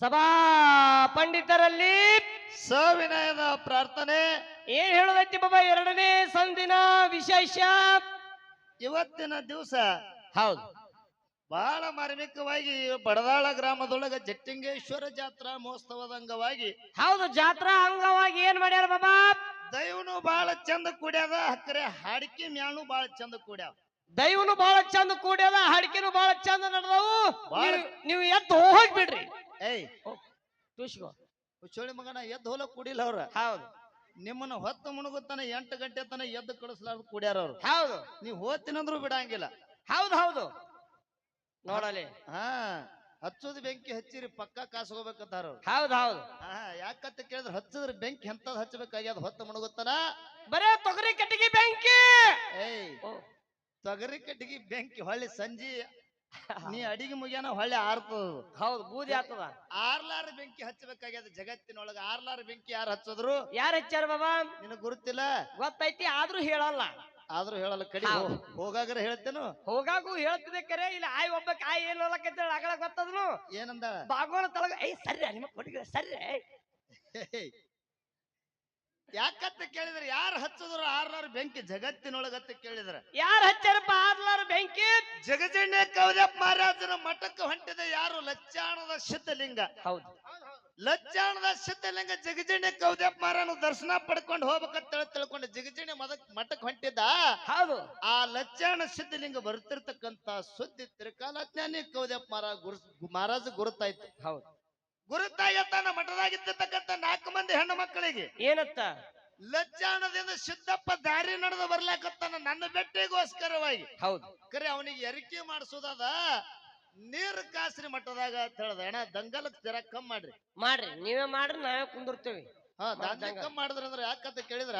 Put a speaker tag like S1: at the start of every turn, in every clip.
S1: ಸಭಾ ಪಂಡಿತರಲ್ಲಿ
S2: ಸವಿನಯದ ಪ್ರಾರ್ಥನೆ.
S1: ಏನ್ ಹೇಳುದೈತಿ ಬಾಬಾ ಎರಡನೇ ಸಂದಿನ ವಿಶೇಷ?
S2: ಇವತ್ತಿನ ದಿವಸ
S1: ಹೌದು.
S2: ಬಹಳ ಮಾರ್ಮಿಕವಾಗಿ ಬಡದಾಳ ಗ್ರಾಮದೊಳಗ ಜಟ್ಟಿಂಗೇಶ್ವರ ಜಾತ್ರಾ ಮಹೋತ್ಸವದ ಅಂಗವಾಗಿ
S1: ಹೌದು ಜಾತ್ರಾ ಅಂಗವಾಗಿ ಏನ್ ಮಾಡ್ಯಾರ ಬಾಬಾ?
S2: ದೈವನು ಬಹಳ ಚಂದ ಕೂಡ್ಯಾದ ಹಕ್ಕರೆ ಹಾಡಿಕೆ ಮ್ಯಾನು ಬಹಳ ಚಂದ ಕೂಡ್ಯಾವ.
S1: ದೈವನು ಬಹಳ ಚಂದ ಕೂಡ್ಯದ ಹಡಿಕೆನು ಬಹಳ ಚಂದ ನಡೆದವು. ನೀವು- ಎತ್ತು ಎದ್ದು ಹೋಗಿ ಬಿಡ್ರಿ.
S2: ಏಯ್
S1: ತುಷ್ಕೋ
S2: ಹುಚ್ಚೋಳಿ ಮಗನ ಎದ್ದು ಹೋಲ ಕುಡಿಲ್ಲ ಅವ್ರ.
S1: ಹೌದು.
S2: ನಿಮ್ಮನ್ನ ಹೊತ್ತು ಮುಣಗುತ್ತಾನೆ ಎಂಟು ಗಂಟೆ ತನ ಎದ್ದು ಕಳಿಸ್ಲಾರ್ದು ಕುಡಿಯಾರ ಅವ್ರು.
S1: ಹೌದು.
S2: ನೀವು ಹೋಗ್ತೀನಂದ್ರು ಬಿಡಂಗಿಲ್ಲ.
S1: ಹೌದು ಹೌದು. ನೋಡಲಿ.
S2: ಹಾ ಹಚ್ಚೋದ್ ಬೆಂಕಿ ಹಚ್ಚಿರಿ ಪಕ್ಕ ಕಾಸ್ಕೋಬೇಕಂತಾರ ಹೋಗ್ಬೇಕಂತಾರ
S1: ಹೌದು ಹೌದು.
S2: ಹಾ ಯಾಕಂತ ಕೇಳಿದ್ರೆ ಹಚ್ಚಿದ್ರೆ ಬೆಂಕಿ ಎಂತದ್ ಹಚ್ಚಬೇಕಾಗ್ಯದ? ಹೊತ್ತು ಮುಣಗುತ್ತಾನ
S1: ಬರೇ ತೊಗರಿ ಕಟ್ಟಿಗೆ ಬೆಂಕಿ!
S2: ಏಯ್ ತೊಗರಿ ಕಟ್ಟಿಗೆ ಬೆಂಕಿ ಹೊಳ್ಳಿ ಸಂಜಿ ನೀ ಅಡಿಗೆ ಮುಗಿಯನ ಹೊಳ್ಳಿ ಆರ್ತದ
S1: ಹೌದು ಬೂದಿ ಆತದ.
S2: ಆರ್ಲಾರ ಬೆಂಕಿ ಹಚ್ಚಬೇಕಾಗ್ಯದ ಜಗತ್ತಿನೊಳಗ. ಆರ್ಲಾರ ಬೆಂಕಿ ಯಾರು ಹಚ್ಚದ್ರು?
S1: ಯಾರು ಹಚ್ಚಾರ ಬಾಬಾ?
S2: ನಿನಗ್ ಗುರುತಿಲ್ಲ?
S1: ಗೊತ್ತೈತಿ ಆದ್ರೂ ಹೇಳಲ್ಲ.
S2: ಆದ್ರೂ ಹೇಳಲ್ಲ ಕಡಿ ಹೋಗಾಗ್ರ ಹೇಳ್ತೇನು?
S1: ಹೋಗಾಗೂ ಹೇಳ್ತಿದ್ದೆ ಕರೆ ಇಲ್ಲ ಆಯ್ ಒಬ್ಬ ಆಯ್ ಏನ್ ಹೇಳಕತ್ತ ಅಗಳ ಗೊತ್ತದನು.
S2: ಏನಂದ?
S1: ಬಾಗೋಳ ತಳಗ ಐ ಸರ್ರಿ ನಿಮ್ಮ ಕೊಡಿಗೆ ಸರ್ರಿ
S2: ಹೇಯ್. ಯಾಕಂತ ಕೇಳಿದ್ರೆ ಯಾರು ಹಚ್ಚಿದ್ರು ಆರ್ಲಾರ ಬೆಂಕಿ ಜಗತ್ತಿನೊಳಗತ್ತ ಕೇಳಿದ್ರ.
S1: ಯಾರು ಹಚ್ಚಾರಪ್ಪ ಆರ್ಲಾರ್ ಬೆಂಕಿ?
S2: ಜಗಜಣ್ಣೆ ಕವದಪ್ಪ ಮಹಾರಾಜನ ಮಠಕ್ಕೆ ಹೊಂಟಿದ ಯಾರು? ಲಚ್ಚಾಣದ ಸಿದ್ಧಲಿಂಗ
S1: ಹೌದು.
S2: ಲಚ್ಚಾಣದ ಸಿದ್ಧಲಿಂಗ ಜಗಜಣ್ಣೆ ಕವದಪ್ಪ ಮಹಾರಾಜನ ದರ್ಶನ ಪಡ್ಕೊಂಡು ಹೋಗ್ಬೇಕಂತ ತಿಳ್ಕೊಂಡು ಜಗಜಣ್ಯ ಮದಕ್ ಮಠಕ್ಕೆ ಹೊಂಟಿದ್ದ.
S1: ಹೌದು.
S2: ಆ ಲಚ್ಚಾಣ ಸಿದ್ಧಲಿಂಗ ಬರ್ತಿರ್ತಕ್ಕಂತ ಸುದ್ದಿ ತ್ರಿಕಾಲಜ್ಞಾನಿ ಕವದಪ್ಪ ಮಹಾರಾಜ ಗುರು ಮಹಾರಾಜ ಗುರುತಾಯ್ತು.
S1: ಹೌದು.
S2: ಗುರುತಾಗತ್ತಾನ ಮಠದಾಗಿದ್ದಿರ್ತಕ್ಕಂಥ ನಾಲ್ಕು ಮಂದಿ ಹೆಣ್ಣು ಮಕ್ಕಳಿಗೆ
S1: ಏನತ್ತ?
S2: ಲಜ್ಜಾಣದಿಂದ ಸಿದ್ದಪ್ಪ ದಾರಿ ನಡೆದು ಬರ್ಲಾಕತ್ತಾನ ನನ್ನ ಬೆಟ್ಟಿಗೋಸ್ಕರವಾಗಿ.
S1: ಹೌದು.
S2: ಕರೆ ಅವನಿಗೆ ಎರಿಕೆ ಮಾಡಿಸೋದಾದ ನೀರ್ ಕಾಸ್ರಿ ಮಟ್ಟದಾಗ ಅಂತ ಹೇಳ್ದ. ಅಣ್ಣ ದಂಗಲಕ್ ತೆರ ಕಮ್ ಮಾಡ್ರಿ.
S1: ಮಾಡ್ರಿ ನೀವೇ ಮಾಡ್ರಿ ನಾವೇ ಕುಂದಿರ್ತೇವಿ.
S2: ಹಾ ದಂಗ
S1: ಮಾಡ್ದಂಗ.
S2: ಕಮ್ ಮಾಡಿದ್ರ ಅಂದ್ರೆ ಯಾಕಂತ ಕೇಳಿದ್ರ?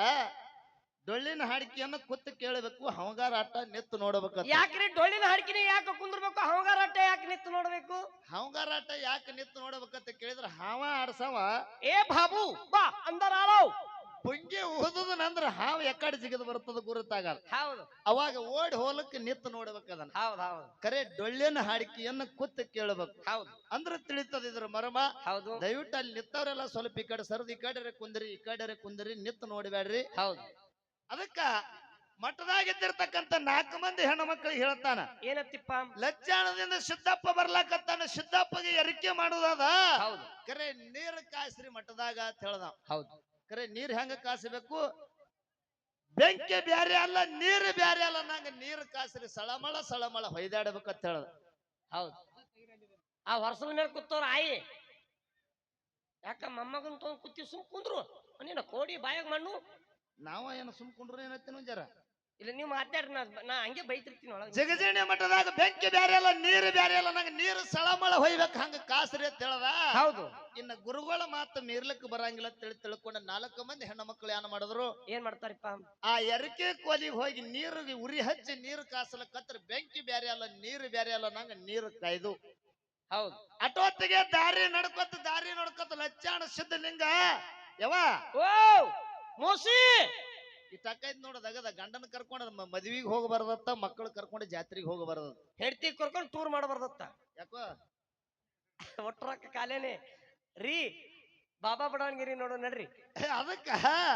S2: ಡೊಳ್ಳಿನ ಹಾಡಿಕೆಯನ್ನು ಕುತ್ತು ಕೇಳಬೇಕು ಹಂಗಾರ ಆಟ ನೋಡಬೇಕು
S1: ಯಾಕ್ರಿ ಡೊಳ್ಳಿನ ಹಡ್ಕಿನ ಯಾಕೆ ಕುಂದಿರ್ಬೇಕು? ಹಂಗಾರಟ್ಟ ಯಾಕೆ ನೆತ್ತು ನೋಡಬೇಕು?
S2: ಹಂಗಾರ ಆಟ ಯಾಕೆ ನೋಡಬೇಕು ಅಂತ ಕೇಳಿದ್ರೆ ಹಾವ ಆಡ್ಸವ.
S1: ಏ ಬಾಬು ಬಾ ಅಂದರ ಆಳವ್
S2: ಪುಂಗಿ ಊದುದನಂದ್ರ ಹಾವ ಎಕ್ಕಡೆ ಸಿಗದು ಬರ್ತದ ಗುರುತಾಗ.
S1: ಹೌದು.
S2: ಅವಾಗ ಓಡಿ ಹೋಲಕ್ಕೆ ನಿತ್ತು ನೋಡ್ಬೇಕದನ್ನ
S1: ಹೌದು ಹೌದು.
S2: ಕರೆ ಡೊಳ್ಳಿನ ಹಾಡಿಕೆಯನ್ನ ಕುತ್ತು ಕೇಳಬೇಕು.
S1: ಹೌದು.
S2: ಅಂದ್ರೆ ತಿಳಿತದ ಇದ್ರ ಮರ್ಮ.
S1: ಹೌದು.
S2: ದಯವಿಟ್ಟು ಅಲ್ಲಿ ನಿತ್ತವರೆಲ್ಲ ಸ್ವಲ್ಪ ಈ ಕಡೆ ಸರದು ಈ ಕಡೆ ಕುಂದ್ರಿ ಈ ಕಡೆ ಕುಂದ್ರಿ ನಿತ್ತು ನೋಡ್ಬೇಡ್ರಿ
S1: ಹೌದು.
S2: ಅದಕ್ಕ ಮಠದಾಗಿದ್ದಿರ್ತಕ್ಕಂಥ ನಾಲ್ಕು ಮಂದಿ ಹೆಣ್ಣು ಮಕ್ಕಳಿಗೆ ಹೇಳ್ತಾನ
S1: ಏನತ್ತಿಪ್ಪ?
S2: ಲಜ್ಜಾಣದಿಂದ ಸಿದ್ದಪ್ಪ ಬರ್ಲಾಕತ್ತಾನ ಸಿದ್ದಪ್ಪಗೆ ಎರಿಕೆ ಮಾಡುದಾದ
S1: ಹೌದು.
S2: ಕರೆ ನೀರು ಕಾಯಿಸ್ರಿ ಮಠದಾಗ ಅಂತ ಹೇಳ್ದ
S1: ಹೌದು.
S2: ಕರೆ ನೀರ್ ಹೆಂಗ ಕಾಸಬೇಕು ಬೆಂಕಿ ಬ್ಯಾರೆ ಅಲ್ಲ ನೀರು ಬ್ಯಾರೆ ಅಲ್ಲ ನಂಗ ನೀರು ಕಾಸ್ರಿ ಸಳಮಳ ಸಳಮಳ ಹೊಯ್ದಾಡ್ಬೇಕಂತ ಹೇಳ್ದ.
S1: ಹೌದು. ಆ ವರ್ಷದ ಮೇಲೆ ಕೂತವ್ರ ಆಯಿ. ಯಾಕ ಮೊಮ್ಮಗನ್ ತಗೊಂಡ್ ಕೂತಿ ಸುಮ್ ಕುಂದ್ರು? ನೀನ ಕೋಡಿ ಬಾಯಾಗ ಮಣ್ಣು
S2: ನಾವ ಏನ ಸುಮ್ಕೊಂಡ್ರು ಏನತ್ತೀನೋ ಜರ?
S1: ಇಲ್ಲ ನೀವು ಮಾತಾಡ್ರಿ ನಾ ನಾ ಹಂಗೆ ಬೈತಿರ್ತೀನಿ ಒಳಗೆ.
S2: ಜಗಜೇಣಿ ಮಠದಾಗ ಬೆಂಕಿ ಬೇರೆ ಅಲ್ಲ ನೀರು ಬೇರೆ ಅಲ್ಲ ನಂಗೆ ನೀರು ಸಳಮಳ ಹೊಯ್ಬೇಕು ಹಂಗ ಕಾಸ್ರಿ ಅಂತ ಹೇಳದ?
S1: ಹೌದು.
S2: ಇನ್ನ ಗುರುಗಳ ಮಾತು ಮೀರ್ಲಕ್ಕೆ ಬರಂಗಿಲ್ಲ ತಿಳಿ ತಿಳ್ಕೊಂಡ ನಾಲ್ಕು ಮಂದಿ ಹೆಣ್ಣು ಮಕ್ಕಳು ಏನ್ ಮಾಡಿದ್ರು?
S1: ಏನ್ ಮಾಡ್ತಾರಪ್ಪ?
S2: ಆ ಎರಕೆ ಕೋಲಿಗೆ ಹೋಗಿ ನೀರು ಉರಿ ಹಚ್ಚಿ ನೀರು ಕಾಸಲಕತ್ರ ಬೆಂಕಿ ಬೇರೆ ಅಲ್ಲ ನೀರು ಬೇರೆ ಅಲ್ಲ ನಂಗೆ ನೀರು ಕಾಯ್ದು.
S1: ಹೌದು.
S2: ಅಟೋತ್ತಿಗೆ ದಾರಿ ನಡ್ಕೊತ ದಾರಿ ನಡ್ಕೊತ ಲಚ್ಚಾಣ ಸಿದ್ಧಲಿಂಗ ಯವ
S1: ಓ! ಮೋಸಿ!
S2: ಈ ಟಕ್ಕೈತ್ ನೋಡದಾಗದ ಗಂಡನ ಕರ್ಕೊಂಡ ಮದ್ವಿಗೆ ಹೋಗಬಾರ್ದತ್ತ ಮಕ್ಕಳು ಕರ್ಕೊಂಡು ಜಾತ್ರೆಗೆ ಹೋಗಬಾರ್ದ
S1: ಹೆಡ್ತಿ ಕರ್ಕೊಂಡು ಟೂರ್ ಮಾಡಬಾರ್ದತ್ತ
S2: ಯಾಕೋ?
S1: ಒಟ್ಟರಕ್ಕ ಕಾಲೇನೆ. ರೀ ಬಾಬಾ ಬಡವನ್ಗಿರಿ ನೋಡು ನಡ್ರಿ.
S2: ಅದಕ್ಕ?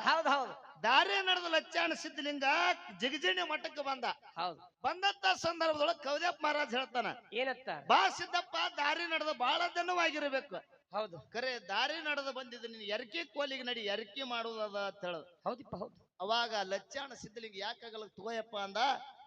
S1: ಹೌದ್ ಹೌದು.
S2: ದಾರಿ ನಡೆದ ಲಚ್ಚಾಣ ಸಿದ್ಧಲಿಂಗ ಜಿಗಜಿಣಿ ಮಠಕ್ಕೆ ಬಂದ.
S1: ಹೌದು.
S2: ಬಂದಂತ ಸಂದರ್ಭದೊಳಗ ಕವದೇಪ್ ಮಹಾರಾಜ್ ಹೇಳ್ತಾನ
S1: ಏನತ್ತ?
S2: ಬಾ ಸಿದ್ದಪ್ಪ ದಾರಿ ನಡೆದ ಬಹಳ ದಿನವಾಗಿರ್ಬೇಕು.
S1: ಹೌದು.
S2: ಕರೆ ದಾರಿ ನಡೆದು ಬಂದಿದ್ದು ನೀನು ಎರಕಿ ಕೋಲಿಗೆ ನಡಿ ಎರಕೆ ಮಾಡುವುದದ ಅಂತ ಹೇಳೋದು.
S1: ಹೌದಿಪ್ಪ ಹೌದು.
S2: ಅವಾಗ ಲಚ್ಚಾಣ ಸಿದ್ಧಲಿಂಗ ಯಾಕಾಗಲ್ಲ ತಗೋಯಪ್ಪ ಅಂದ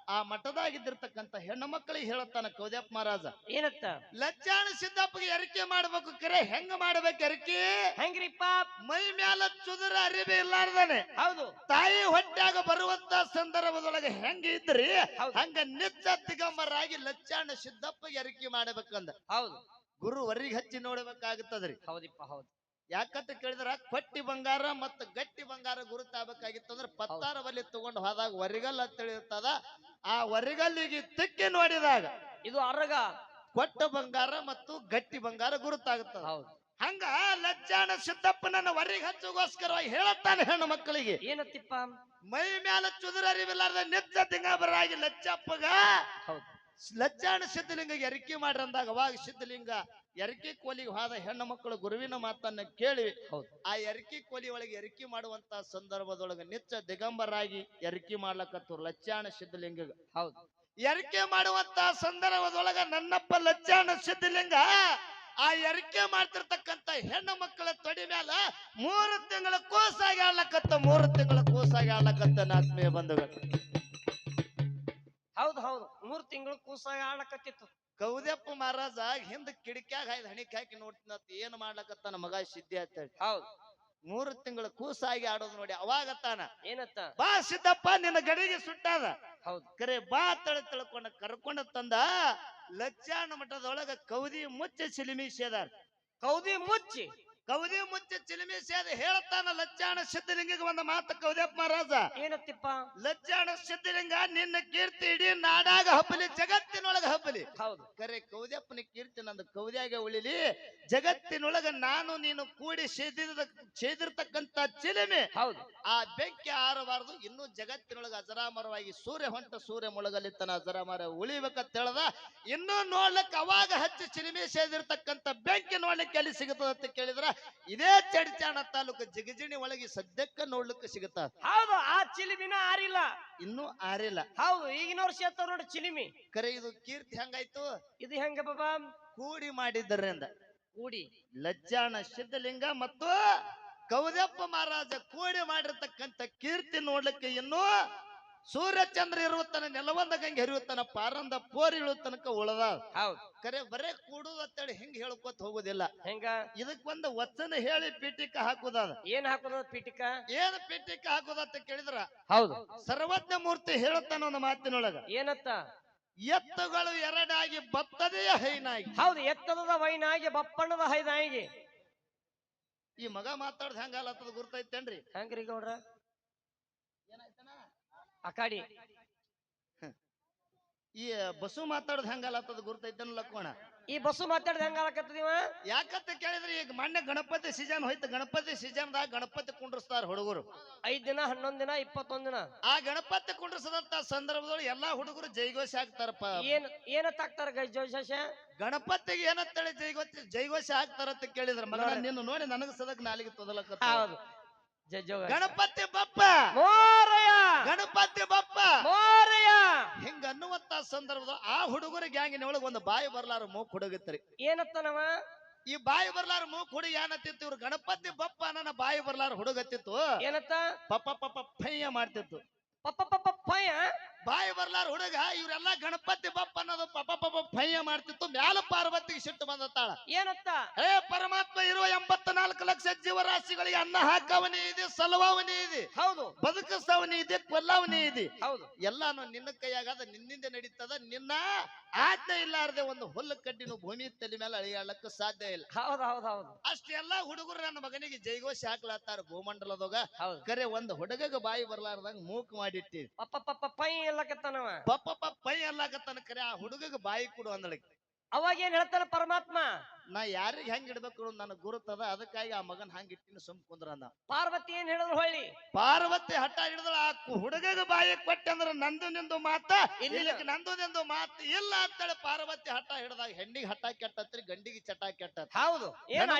S2: ಆ ಮಠದಾಗಿದ್ದಿರ್ತಕ್ಕಂತ ಹೆಣ್ಣು ಮಕ್ಕಳಿಗೆ ಹೇಳತ್ತಾನ ಕೌದ್ಯಪ್ಪ ಮಹಾರಾಜ.
S1: ಏನತ್ತ?
S2: ಲಚ್ಚಾಣ ಸಿದ್ದಪ್ಪಗೆ ಎರಕೆ ಮಾಡ್ಬೇಕು ಕರೆ ಹೆಂಗ ಮಾಡ್ಬೇಕು ಎರಕೆ?
S1: ಹೆಂಗ್ರಿಪ್ಪ?
S2: ಮೈ ಮ್ಯಾಲ ಚುದರ ಅರಿವಿ ಇಲ್ಲಾರ್ದಾನೆ
S1: ಹೌದು.
S2: ತಾಯಿ ಹೊಟ್ಟೆಯಾಗ ಬರುವಂತ ಸಂದರ್ಭದೊಳಗೆ ಹೆಂಗ ಇದ್ರಿ
S1: ಹೌದು.
S2: ಹಂಗ ನಿತ್ಯ ದಿಗಂಬರಾಗಿ ಲಚ್ಚಾಣ ಸಿದ್ದಪ್ಪಗೆ ಎರಕೆ ಮಾಡ್ಬೇಕಂದ.
S1: ಹೌದು.
S2: ಗುರು ವರಿಗೆ ಹಚ್ಚಿ ನೋಡ್ಬೇಕಾಗುತ್ತದ್ರಿ.
S1: ಹೌದಿಪ್ಪ ಹೌದು.
S2: ಯಾಕಂತ ಕೇಳಿದ್ರ ಕೊಟ್ಟಿ ಬಂಗಾರ ಮತ್ತು ಗಟ್ಟಿ ಬಂಗಾರ ಗುರುತಾಗಬೇಕಾಗಿತ್ತು ಅಂದ್ರೆ ಪತ್ತಾರ ಬಲಿ ತಗೊಂಡು ಹೋದಾಗ ವರಿಗಲ್ ಅಂತ ಆ ವರಿಗಲ್ಲಿಗೆ ತಿಕ್ಕಿ ನೋಡಿದಾಗ
S1: ಇದು ಅರಗ.
S2: ಕೊಟ್ಟ ಬಂಗಾರ ಮತ್ತು ಗಟ್ಟಿ ಬಂಗಾರ ಗುರುತಾಗುತ್ತದ.
S1: ಹೌದು.
S2: ಹಂಗ ಲಜ್ಜಾಣ ಸಿದ್ದಪ್ಪನನ್ನ ವರಿಗೆ ಹಚ್ಚಗೋಸ್ಕರವಾಗಿ ಹೇಳತ್ತಾನೆ ಹೆಣ್ಣು ಮಕ್ಕಳಿಗೆ.
S1: ಏನತ್ತಿಪ್ಪ?
S2: ಮೈ ಮ್ಯಾಲ ಚುದುರರಿವಿಲ್ಲಾರ್ದ ನಿತ್ಯ ಬರಾಗಿ ಲಚ್ಚಪ್ಪಗ
S1: ಹೌದು.
S2: ಲಜ್ಜಾಣ ಸಿದ್ಧಲಿಂಗ ಎರಿಕೆ ಮಾಡ್ರಿ ಅಂದಾಗ ಅವಾಗ ಸಿದ್ಧಲಿಂಗ ಎರಕೆ ಕೋಲಿಗೆ ಹೋದ ಹೆಣ್ಣು ಮಕ್ಕಳು ಗುರುವಿನ ಮಾತನ್ನ ಕೇಳಿ
S1: ಹೌದು.
S2: ಆ ಎರಕಿ ಕೋಲಿ ಒಳಗೆ ಎರಕಿ ಮಾಡುವಂತ ಸಂದರ್ಭದೊಳಗೆ ನಿತ್ಯ ದಿಗಂಬರಾಗಿ ಎರಕಿ ಮಾಡ್ಲಕತ್ತು ಲಚ್ಚಾಣ ಸಿದ್ಧಲಿಂಗ
S1: ಹೌದು.
S2: ಎರಕೆ ಮಾಡುವಂತ ಸಂದರ್ಭದೊಳಗ ನನ್ನಪ್ಪ ಲಚ್ಚಾಣ ಸಿದ್ಧಲಿಂಗ ಆ ಎರಕೆ ಮಾಡ್ತಿರ್ತಕ್ಕಂತ ಹೆಣ್ಣು ಮಕ್ಕಳ ತೊಡಿ ಮ್ಯಾಲ ಮೂರು ತಿಂಗಳ ಕೋಸಾಗಿ ಆಡ್ಲಕತ್ತ ಮೂರು ತಿಂಗಳ ಕೋಸಾಗಿ ಆಡ್ಲಕತ್ತ ಆತ್ಮೀಯ ಬಂಧುಗಳು.
S1: ಮೂರ್ ತಿಂಗಳು ಕೂಸಾಗಿ ಆಡಕತ್ತಿತ್ತು
S2: ಗೌದಪ್ಪ ಮಹಾರಾಜ ಹಿಂದ ಕಿಡಿಕ್ಯಾಗ ಹಾಯ್ದು ಹಣಿಕ್ ಹಾಕಿ ನೋಡ್ತಿನತ್ ಏನ್ ಮಾಡ್ಲಕತ್ತಾನ ಮಗ ಸಿದ್ಧಿ ಅಂತ ಹೇಳಿ
S1: ಹೌದು.
S2: ಮೂರು ತಿಂಗಳ ಕೂಸಾಗಿ ಆಡೋದು ನೋಡಿ ಅವಾಗ ತಾನ
S1: ಏನತ್ತ?
S2: ಬಾ ಸಿದ್ದಪ್ಪ ನಿನ್ನ ಗಡಿಗೆ ಸುಟ್ಟಾದ.
S1: ಹೌದು.
S2: ಕರೆ ಬಾ ತಳ ತಳ್ಕೊಂಡ ಕರ್ಕೊಂಡ ತಂದ ಲಕ್ಷಾಣ ಮಠದೊಳಗ ಕೌದಿ ಮುಚ್ಚ ಸಿಲಿಮಿ ಸೇದಾರ.
S1: ಕೌದಿ ಮುಚ್ಚಿ?
S2: ಕೌದಿ ಮುಂಚೆ ಚಿಲಿಮಿ ಅದು ಹೇಳ್ತಾನ ಲಚ್ಚಾಣ ಸಿದ್ಧಲಿಂಗಿಗೆ ಒಂದು ಮಾತು ಕೌದ್ಯಪ್ಪ ಮಹಾರಾಜ.
S1: ಏನತ್ತಿಪ್ಪ?
S2: ಲಚ್ಚಾಣ ಸಿದ್ಧಲಿಂಗ ನಿನ್ನ ಕೀರ್ತಿ ಇಡೀ ನಾಡಾಗ ಹಬ್ಬಲಿ ಜಗತ್ತಿನೊಳಗ ಹಬ್ಬಲಿ.
S1: ಹೌದು.
S2: ಕರೆ ಕೌದ್ಯಪ್ಪನ ಕೀರ್ತಿ ನಂದು ಕೌದ್ಯಾಗ ಉಳಿಲಿ. ಜಗತ್ತಿನೊಳಗ ನಾನು ನೀನು ಕೂಡಿ ಸೇದಿದ ಸೇದಿರ್ತಕ್ಕಂತ ಚಿಲಿಮೆ.
S1: ಹೌದು.
S2: ಆ ಬೆಂಕಿ ಆರಬಾರದು ಇನ್ನು ಜಗತ್ತಿನೊಳಗ ಅಜರಾಮರವಾಗಿ ಸೂರ್ಯ ಹೊಂಟ ಸೂರ್ಯ ಮುಳುಗಲಿತ್ತನ ಅಜರಾಮರ ಉಳಿಬೇಕಂತ ಹೇಳದ ಇನ್ನೂ ನೋಡ್ಲಿಕ್ಕೆ ಅವಾಗ ಹಚ್ಚಿ ಚಿಲಿಮೆ ಸೇದಿರ್ತಕ್ಕಂತ ಬೆಂಕಿ ನೋಡ್ಲಿಕ್ಕೆ ಅಲ್ಲಿ ಸಿಗುತ್ತದೆ ಅಂತ ಕೇಳಿದ್ರ ಇದೇ ಚಡ್ಚಾಣ ತಾಲೂಕು ಜಿಗಜಿಣಿ ಒಳಗೆ ಸದ್ಯಕ್ಕ ನೋಡ್ಲಿಕ್ಕೆ ಸಿಗುತ್ತ?
S1: ಹೌದು ಆ ಚಿಲಿಮಿನ ಆರಿಲ್ಲ.
S2: ಇನ್ನೂ ಆರಿಲ್ಲ.
S1: ಹೌದು ಈಗಿನ ವರ್ಷ ನೋಡಿ ಚಿಲಿಮಿ.
S2: ಕರೆ ಇದು ಕೀರ್ತಿ ಹೆಂಗಾಯ್ತು?
S1: ಇದು ಹೆಂಗ ಬಾಬಾ?
S2: ಕೂಡಿ ಮಾಡಿದ್ದರಿಂದ
S1: ಕೂಡಿ.
S2: ಲಜ್ಜಾಣ ಸಿದ್ಧಲಿಂಗ ಮತ್ತು ಕೌದಪ್ಪ ಮಹಾರಾಜ ಕೂಡಿ ಮಾಡಿರ್ತಕ್ಕಂಥ ಕೀರ್ತಿ ನೋಡ್ಲಿಕ್ಕೆ ಇನ್ನೂ ಸೂರ್ಯಚಂದ್ರ ಇರುವತನ ನೆಲವಂದ ಗಂಗೆ ಹರಿಯುತ್ತಾನ ಪಾರಂದ ಪೋರ್ ಇಳುವ ತನಕ ಉಳದ.
S1: ಹೌದು.
S2: ಕರೆ ಬರೇ ಕೂಡುದು ಅಂತೇಳಿ ಹೆಂಗ್ ಹೇಳ್ಕೊತ ಹೋಗುದಿಲ್ಲ.
S1: ಹೆಂಗ?
S2: ಇದಕ್ ಒಂದು ವಚನ ಹೇಳಿ ಪೀಠಿಕ ಹಾಕುದ
S1: ಏನ್ ಹಾಕೋದ ಪೀಠಿಕ?
S2: ಏನ್ ಪೀಠಿಕ ಹಾಕುದ ಅಂತ ಕೇಳಿದ್ರ?
S1: ಹೌದು.
S2: ಸರ್ವಜ್ಞ ಮೂರ್ತಿ ಹೇಳುತ್ತಾನ ಒಂದು ಮಾತಿನೊಳಗ.
S1: ಏನತ್ತ?
S2: ಎತ್ತುಗಳು ಎರಡಾಗಿ ಬತ್ತದೆಯ ಹೈನಾಗಿ.
S1: ಹೌದು ಎತ್ತದ ವೈನಾಗಿ ಬಪ್ಪಣ್ಣದ ಹೈನಾಗಿ.
S2: ಈ ಮಗ ಮಾತಾಡ್ದ ಹೆಂಗಲ್ಲ ಗುರ್ತೈತೇನ್ರಿ?
S1: ಹೆಂಗ್ರಿ ಗೌಡ್ರ? ಅಕಾಡಿ.
S2: ಈ ಬಸ್ಸು ಮಾತಾಡೋದು ಹೆಂಗಲ್ಲ ಗುರ್ತೈತೇನು ಲಕ್ಕೋಣ
S1: ಈ ಬಸ್ಸು ಮಾತಾಡ್ದ ಹೆಂಗ ಆಲಕತ್ತದೀವ
S2: ಯಾಕಂತ ಕೇಳಿದ್ರೆ ಈಗ ಮೊನ್ನೆ ಗಣಪತಿ ಸೀಸನ್ ಹೋಯ್ತು. ಗಣಪತಿ ಸೀಸನ್ದಾಗ ಗಣಪತಿ ಕುಂಡ್ರಸ್ತಾರ ಹುಡುಗರು.
S1: ಐದ್ ದಿನ ಹನ್ನೊಂದ್ ದಿನ ಇಪ್ಪತ್ತೊಂದ್ ದಿನ.
S2: ಆ ಗಣಪತಿ ಕುಂಡ್ರಸದಂತ ಸಂದರ್ಭದೊಳಗೆ ಎಲ್ಲಾ ಹುಡುಗರು ಜೈಘೋಷ ಹಾಕ್ತಾರಪ್ಪ
S1: ಏನ್ ಏನತ್ ಹಾಕ್ತಾರ ಗೈ ಜೋಶಾಶ
S2: ಗಣಪತಿಗೆ ಏನಂತೇಳಿ ಜೈಗೋತಿ ಜೈಘೋಷ ಹಾಕ್ತಾರ ಅಂತ ಕೇಳಿದ್ರ ಮಗ. ನಿನ್ನ ನೋಡಿ ನನಗ ಸದಕ್ ನಾಲಿಗೆ ತೊದಲಕ್ಕ
S1: ಹೌದು.
S2: ಗಣಪತಿ ಬಪ್ಪ.
S1: ಮೋರಯ್ಯ.
S2: ಗಣಪತಿ ಬಪ್ಪ.
S1: ಮೋರಯ್ಯ.
S2: ಹಿಂಗ ಅನ್ನುವಂತ ಸಂದರ್ಭದ ಆ ಹುಡುಗರ ಗ್ಯಾಂಗಿನ ಒಳಗೆ ಒಂದು ಬಾಯಿ ಬರ್ಲಾರ ಮೂಕ್ ಹುಡುಗತ್ರಿ.
S1: ಏನತ್ತನವ?
S2: ಈ ಬಾಯಿ ಬರ್ಲಾರ ಮೂಕ್ ಹುಡುಗ ಏನತ್ತಿತ್ತು? ಇವ್ರು ಗಣಪತಿ ಬಪ್ಪ ನನ್ನ ಬಾಯಿ ಬರ್ಲಾರ ಹುಡುಗತ್ತಿತ್ತು.
S1: ಏನತ್ತ?
S2: ಪಪ್ಪ ಪಪ್ಪ ಫಯ್ಯ ಮಾಡ್ತಿತ್ತು.
S1: ಪಪ್ಪ ಪಪ್ಪ ಪಯ್ಯ
S2: ಬಾಯಿ ಬರ್ಲಾರ ಹುಡುಗ ಇವರೆಲ್ಲ ಗಣಪತಿ ಬಪ್ಪ ಅನ್ನೋದು ಪಪ ಪಪ ಫಯ್ಯ ಮಾಡ್ತಿತ್ತು ಮ್ಯಾಲ ಪಾರ್ವತಿಗೆ ಸಿಟ್ಟು ಬಂದತ್ತಾಳ
S1: ಏನತ್ತ?
S2: ಏ ಪರಮಾತ್ಮ ಇರುವ ಎಂಬತ್ತ ನಾಲ್ಕು ಲಕ್ಷ ಜೀವರಾಶಿಗಳಿಗೆ ಅನ್ನ ಹಾಕವನೇ ಇದೆ ಸಲವವನೇ ಇದೆ
S1: ಹೌದು.
S2: ಬದುಕಿಸವನೇ ಇದೆ ಕೊಲ್ಲವನೇ ಇದೆ.
S1: ಹೌದು.
S2: ಎಲ್ಲಾನು ನಿನ್ನ ಕೈಯಾಗದ ನಿನ್ನಿಂದ ನಡೀತದ ನಿನ್ನ ಆಜ್ಞೆ ಇಲ್ಲಾರದೆ ಒಂದು ಹುಲ್ಲು ಕಡ್ಡಿನ ಭೂಮಿ ತಲೆ ಮೇಲೆ ಅಳಿಯಾಳಕ್ಕ ಸಾಧ್ಯ ಇಲ್ಲ.
S1: ಹೌದು ಹೌದು ಹೌದು.
S2: ಅಷ್ಟೆಲ್ಲ ಹುಡುಗರು ನನ್ನ ಮಗನಿಗೆ ಜೈಗೋಶ್ ಹಾಕ್ಲಾತಾರ ಭೂಮಂಡಲದೋಗ ಕರೆ ಒಂದು ಹುಡುಗಗ ಬಾಯಿ ಬರ್ಲಾರ್ದಂಗ ಮೂಕ್ ಮಾಡಿಟ್ಟಿ
S1: ಪಪ್ಪ ಪಪ್ಪ ಪೈ ಎಲ್ಲಕತ್ತಾನವ
S2: ಪಪ್ಪ ಪಪ್ಪ ಪೈ ಅಲ್ಲಾಕತ್ತಾನ ಕರೆ ಆ ಹುಡುಗಗ ಬಾಯಿ ಕೊಡು ಅಂದಳಕ್ಕೆ
S1: ಅವಾಗ ಏನ್ ಹೇಳ್ತಾನ ಪರಮಾತ್ಮ?
S2: ನಾ ಯಾರಿಗ ಹೆಂಗ್ ಇಡ್ಬೇಕು ನನ್ನ ನನಗ್ ಗುರುತದ ಅದಕ್ಕಾಗಿ ಆ ಮಗನ್ ಹಂಗ ಇಟ್ಟಿನ ಸುಮ್ ಕುಂದ್ರ ಅಂದ.
S1: ಪಾರ್ವತಿ ಏನ್ ಹೇಳಿದ್ರು ಹೊಳ್ಳಿ?
S2: ಪಾರ್ವತಿ ಹಠ ಹಿಡಿದ್ರ ಆ ಹುಡುಗಗ ಬಾಯಿ ಕೊಟ್ಟೆ ಅಂದ್ರ ನಂದು ನಿಂದು ಮಾತ ಇಲ್ಲಿಕ್ಕೆ ನಂದು ನಿಂದು ಮಾತು ಇಲ್ಲ ಅಂತೇಳಿ ಪಾರ್ವತಿ ಹಠ ಹಿಡ್ದಾಗ ಹೆಣ್ಣಿಗೆ ಹಠ ಕೆಟ್ಟತ್ರಿ ಗಂಡಿಗೆ ಚಟ ಕೆಟ್ಟ
S1: ಹೌದು ಏನ್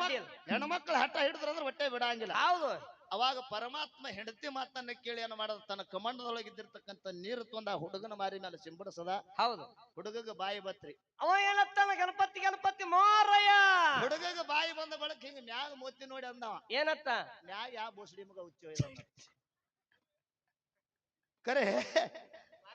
S2: ಹೆಣ್ಮಕ್ಳು ಹಠ ಹಿಡಿದ್ರ ಅಂದ್ರೆ ಹೊಟ್ಟೆ ಬಿಡಂಗಿಲ್ಲ.
S1: ಹೌದು.
S2: ಅವಾಗ ಪರಮಾತ್ಮ ಹೆಂಡತಿ ಮಾತನ್ನ ಕೇಳಿ ಏನು ಮಾಡದ? ತನ್ನ ಕಮಂಡದೊಳಗೆ ಇದ್ದಿರ್ತಕ್ಕಂಥ ನೀರು ತಂದ ಆ ಹುಡುಗನ ಮಾರಿ ಮೇಲೆ ಸಿಂಬಡಿಸದ.
S1: ಹೌದು.
S2: ಹುಡುಗಗ ಬಾಯಿ ಬತ್ರಿ.
S1: ಅವ ಏನತ್ತಾನ? ಗಣಪತಿ ಗಣಪತಿ ಮಾರಯ್ಯ!
S2: ಹುಡುಗಗ ಬಾಯಿ ಬಂದ ಬಳಕ ಹಿಂಗ ಮ್ಯಾಗ ಮೋತಿ ನೋಡಿ ಅಂದವ.
S1: ಏನತ್ತ?
S2: ಮ್ಯಾಗ ಯಾವ ಬೋಸಡಿ ಮಗ ಹುಚ್ಚ ಕರೆ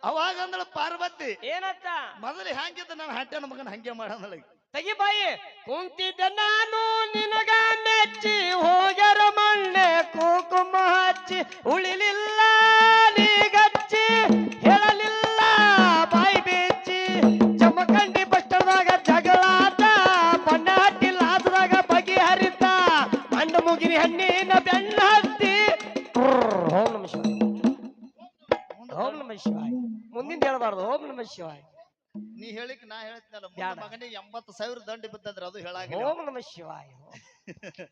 S2: ಅವಾಗ ಅಂದಳ ಪಾರ್ವತಿ
S1: ಏನತ್ತ?
S2: ಮೊದಲು ಹ್ಯಾಂಗಿದ್ದ ನಾನು ಹಟ್ಟೆನ ಮಗನ ಹಂಗೆ ಮಾಡಂದಳ
S1: ತೆಗಿ ಬಾಯಿ. ಕುಂತಿದ್ದ ನಾನು, ನಿನಗ ಮೆಚ್ಚಿ, ಹೋಗ್ಯಾರ ಮಣ್ಣೆ ಕುಂಕುಮ ಹಚ್ಚಿ, ಉಳಿಲಿಲ್ಲ ನೀಗಚ್ಚಿ, ಹೇಳಲಿಲ್ಲ ಬಾಯಿ ಬೆಚ್ಚಿ. ಚಮಕಂಡಿ ಬಸ್ಟರ್ದಾಗ ಜಗಳಾಟ ಬಣ್ಣ ಹಟ್ಟಿ ಲಾಸದಾಗ ಬಗೆ ಹರಿತ. ಹಣ್ಣು ಮುಗಿರಿ ಹಣ್ಣಿನ ಬೆಣ್ಣ ಹತ್ತಿ. ಓಂ ನಮ ಶಿವಾಯ. ಮುಂದಿನ ಹೇಳ್ಬಾರ್ದು, ಓಂ ನಮ ಶಿವಾಯ.
S2: ನೀ ಹೇಳ್ತೀನಲ್ಲ ಮುಂದೆ
S1: ಬ್ಯಾಡ.
S2: ಮಗನಿಗೆ ಎಂಬತ್ತು ಸಾವಿರ ದಂಡ ಬಿದ್ದಂದ್ರೆ ಅದು ಹೇಳಾಗಿಲ್ಲ.
S1: ಓಂ ನಮ ಶಿವಾಯ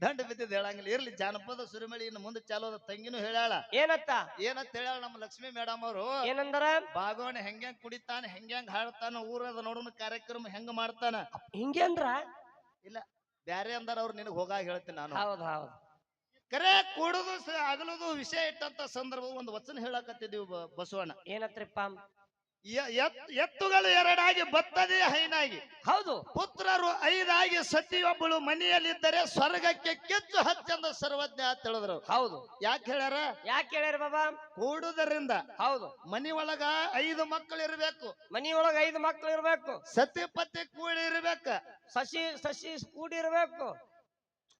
S2: ದಂಡ ಬಿದ್ದಿದ್ ಹೇಳಂಗಿಲ್ಲ. ಇರ್ಲಿ ಜಾನಪದ ಸುರಿಮಳಿ ಇನ್ನು ಮುಂದೆ ಚಾಲೋದ ತಂಗಿನೂ ಹೇಳಾಳ
S1: ಏನತ್ತ?
S2: ಏನಂತ ಹೇಳಾಳ ನಮ್ಮ ಲಕ್ಷ್ಮೀ ಮೇಡಮ್ ಅವರು?
S1: ಏನಂದ್ರ?
S2: ಬಾಗೋಣ ಹೆಂಗ್ಯಾಂಗ್ ಕುಡಿತಾನ ಹೆಂಗ್ಯಾಂಗ್ ಹಾಡ್ತಾನ ಊರದ ನೋಡೋಣ ಕಾರ್ಯಕ್ರಮ ಹೆಂಗ್ ಮಾಡ್ತಾನ?
S1: ಹಿಂಗೆ ಅಂದ್ರ?
S2: ಬ್ಯಾರೆ ಅಂದಾರ ಅವ್ರು ನಿನಗ್ ಹೋಗಾಗ ಹೇಳ್ತೀನಿ ನಾನು.
S1: ಹೌದ್ ಹೌದ್.
S2: ಕರೆ ಕೂಡುದು ಸ- ಅಗಲುದು ವಿಷಯ ಇಟ್ಟಂತ ಸಂದರ್ಭ ಒಂದು ವಚನ ಹೇಳಕತ್ತಿದೀವಿ ಬಸವಣ್ಣ.
S1: ಏನತ್ರಿಪ್ಪ?
S2: ಎತ್ತುಗಳು ಎರಡಾಗಿ ಬತ್ತದೇ ಹೈನಾಗಿ.
S1: ಹೌದು.
S2: ಪುತ್ರರು ಐದಾಗಿ ಸತಿಯೊಬ್ಬಳು ಮನೆಯಲ್ಲಿದ್ದರೆ ಸ್ವರ್ಗಕ್ಕೆ ಕೆಚ್ಚು ಹಚ್ಚಂದ ಸರ್ವಜ್ಞ ಅಂತ ಹೇಳಿದ್ರು
S1: ಹೌದು.
S2: ಯಾಕೆ ಹೇಳ್ಯಾರ?
S1: ಯಾಕೆ ಹೇಳ್ಯಾರ ಬಾಬಾ?
S2: ಕೂಡುದರಿಂದ.
S1: ಹೌದು.
S2: ಮನಿ ಒಳಗ ಐದು ಮಕ್ಕಳು ಇರಬೇಕು.
S1: ಮನಿಯೊಳಗ ಐದು ಮಕ್ಕಳು ಇರಬೇಕು.
S2: ಸತಿ ಪತಿ ಕೂಡಿ ಇರಬೇಕು.
S1: ಸಸಿ ಸಸಿ ಕೂಡಿರ್ಬೇಕು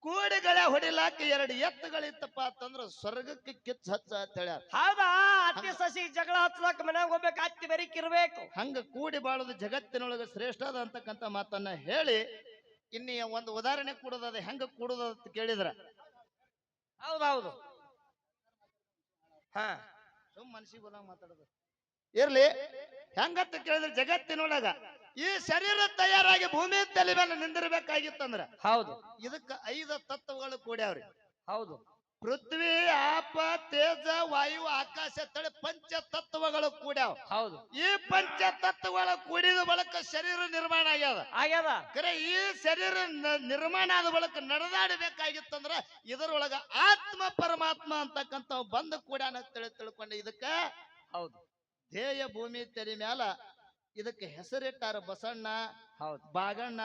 S2: ಕೂಡಿಗಳೇ ಹೊಡಿಲಾಕ ಎರಡು ಎತ್ತುಗಳಿತ್ತಪ್ಪ ಅಂತಂದ್ರ ಸ್ವರ್ಗಕ್ಕೆ ಕಿಚ್ಚು ಹಚ್ಚ ಅಂತ ಹೇಳ್ಯಾರ.
S1: ಹೌದಾ? ಅತ್ತಿ ಸಸಿ ಜಗಳ ಹಚ್ಚಲಾಕ ಮನ್ಯಾಗ ಹೋಗ್ಬೇಕು ಅತ್ತಿ ಬೆರಿಕ್ ಇರ್ಬೇಕು
S2: ಹಂಗ ಕೂಡಿ ಬಾಳೋದು ಜಗತ್ತಿನೊಳಗೆ ಶ್ರೇಷ್ಠ ಅದ ಅಂತಕ್ಕಂತ ಮಾತನ್ನ ಹೇಳಿ ಇನ್ನಿ ಒಂದು ಉದಾಹರಣೆ ಕೊಡೋದದ ಹೆಂಗ ಕೊಡೋದ ಅಂತ ಕೇಳಿದ್ರ.
S1: ಹೌದೌದು. ಹಾ
S2: ಸುಮ್ ಮನ್ಸಿಗೆ ಹೋದಂಗ ಮಾತಾಡೋದು. ಇರ್ಲಿ. ಹೆಂಗತ್ತ ಕೇಳಿದ್ರೆ ಜಗತ್ತಿನೊಳಗ ಈ ಶರೀರ ತಯಾರಾಗಿ ಭೂಮಿ ತಲೆ ಮೇಲೆ ನಿಂದಿರ್ಬೇಕಾಗಿತ್ತಂದ್ರ
S1: ಹೌದು.
S2: ಇದಕ್ಕ ಐದು ತತ್ವಗಳು ಕೂಡ್ಯಾವ್ರಿ.
S1: ಹೌದು.
S2: ಪೃಥ್ವಿ ಆಪ ತೇಜ ವಾಯು ಆಕಾಶ ತಳಿ ಪಂಚ ತತ್ವಗಳು ಕೂಡ್ಯಾವ.
S1: ಹೌದು.
S2: ಈ ಪಂಚ ತತ್ವಗಳು ಕೂಡಿದ ಬಳಿಕ ಶರೀರ ನಿರ್ಮಾಣ ಆಗ್ಯಾವ
S1: ಆಗ್ಯದ.
S2: ಕರೆ ಈ ಶರೀರ ನಿರ್ಮಾಣ ಆದ ಬಳಿಕ ನಡೆದಾಡಬೇಕಾಗಿತ್ತಂದ್ರ ಇದರೊಳಗ ಆತ್ಮ ಪರಮಾತ್ಮ ಅಂತಕ್ಕಂಥ ಬಂದ ಕೂಡ ತಿಳಿ ತಿಳ್ಕೊಂಡೆ ಇದಕ್ಕ
S1: ಹೌದು.
S2: ಧ್ಯೇಯ ಭೂಮಿ ತೆರಿ ಮ್ಯಾಲ ಇದಕ್ಕೆ ಹೆಸರಿಟ್ಟಾರ ಬಸಣ್ಣ
S1: ಹೌದು.
S2: ಬಾಗಣ್ಣ.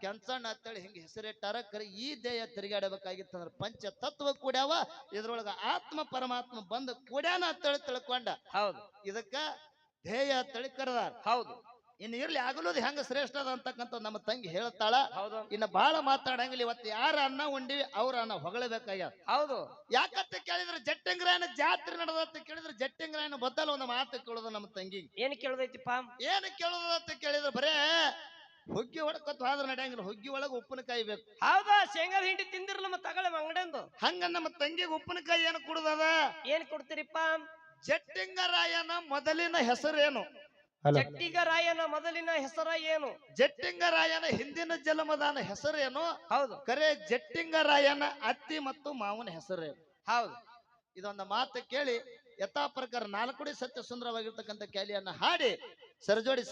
S2: ಕೆಂಚಣ್ಣ ಅಂತೇಳಿ ಹಿಂಗೆ ಹೆಸರಿಟ್ಟಾರ. ಕರೆ ಈ ದೇಹ ತಿರುಗಾಡಬೇಕಾಗಿತ್ತಂದ್ರ ಪಂಚ ತತ್ವ ಕೂಡ್ಯಾವ. ಇದ್ರೊಳಗ ಆತ್ಮ ಪರಮಾತ್ಮ ಬಂದ ಕೂಡ್ಯಾನ ಅಂತೇಳಿ ತಿಳ್ಕೊಂಡ.
S1: ಹೌದು.
S2: ಇದಕ್ಕ ಧ್ಯೇಯ ಅಂತೇಳಿ ಕರೆದಾರ.
S1: ಹೌದು.
S2: ಇನ್ನು ಇರ್ಲಿ ಆಗಲೋದು ಹೆಂಗ ಶ್ರೇಷ್ಠ ಅದ ಅಂತಕ್ಕಂಥ ನಮ್ಮ ತಂಗಿ ಹೇಳ್ತಾಳ.
S1: ಹೌದು.
S2: ಇನ್ನ ಬಹಳ ಮಾತಾಡಂಗಿಲ್ಲ ಇವತ್ತು ಯಾರ ಅನ್ನ ಉಂಡಿವಿ ಅವ್ರ ಅನ್ನ ಹೊಗಳಬೇಕಾಗ್ಯದ.
S1: ಹೌದು.
S2: ಯಾಕಂತ ಕೇಳಿದ್ರೆ ಜಟ್ಟಂಗ್ರಾಯನ ಜಾತ್ರೆ ನಡೆದಂತ ಕೇಳಿದ್ರೆ ಜಟ್ಟಂಗ್ರಾಯನ ಬದ್ದಲ ಒಂದು ಮಾತು ಕೇಳೋದು ನಮ್ಮ ತಂಗಿಗೆ.
S1: ಏನ್ ಕೇಳ್ದೈತಿಪ್ಪ?
S2: ಏನು ಏನ್ ಅಂತ ಕೇಳಿದ್ರೆ ಬರೇ ಹುಗ್ಗಿ ಹೊಡ್ಕೊತ್ ಹೋದ್ರ ನಡೆಯಂಗಿಲ್ಲ ಹುಗ್ಗಿ ಒಳಗೆ ಉಪ್ಪಿನಕಾಯಿ ಬೇಕು.
S1: ಹೌದಾ? ಶೇಂಗಾದ ಹಿಂಡಿ ತಿಂದಿರ್ ನಮ್ಮ ತಗೊಳ್ಳಿ ಅಂಗಡಿಂದು
S2: ಹಂಗ ನಮ್ಮ ತಂಗಿಗೆ ಉಪ್ಪಿನಕಾಯಿ ಏನು ಕುಡ್ದದ?
S1: ಏನ್ ಕೊಡ್ತೀರಿಪ್ಪ?
S2: ಜಟ್ಟಿಂಗರಾಯನ ಮೊದಲಿನ ಹೆಸರೇನು?
S1: ಜಟ್ಟಿಗರಾಯನ ಮೊದಲಿನ ಹೆಸರ ಏನು?
S2: ಜಟ್ಟಿಂಗರಾಯನ ಹಿಂದಿನ ಜನ್ಮದಾನ ಹೆಸರೇನು?
S1: ಹೌದು.
S2: ಕರೆ ಜಟ್ಟಿಂಗರಾಯನ ಅತ್ತಿ ಮತ್ತು ಮಾವನ ಹೆಸರೇನು?
S1: ಹೌದು.
S2: ಇದೊಂದು ಮಾತು ಕೇಳಿ ಯಥಾ ಪ್ರಕಾರ ನಾಲ್ಕುಡಿ ಸತ್ಯ ಸುಂದರವಾಗಿರ್ತಕ್ಕಂಥ ಕ್ಯಾಲಿಯನ್ನ ಹಾಡಿ ಸರಜೋಡಿ